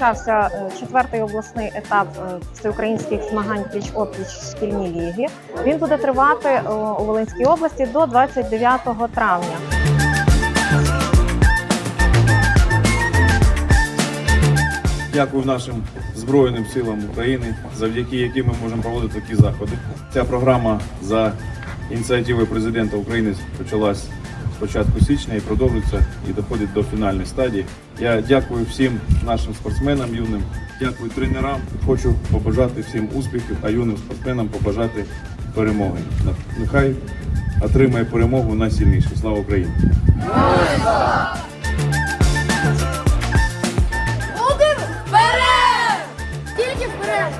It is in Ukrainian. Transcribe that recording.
розпочався е, четвертий обласний етап е, всеукраїнських змагань пліч-опліч в шкільній лігі. Він буде тривати е, у Волинській області до 29 травня. Дякую нашим Збройним силам України, завдяки яким ми можемо проводити такі заходи. Ця програма за ініціативою президента України почалась початку січня і продовжується і доходить до фінальної стадії. Я дякую всім нашим спортсменам юним, дякую тренерам. Хочу побажати всім успіхів, а юним спортсменам побажати перемоги. Нехай отримає перемогу найсильніше. Слава Україні! Вперед! Тільки вперед!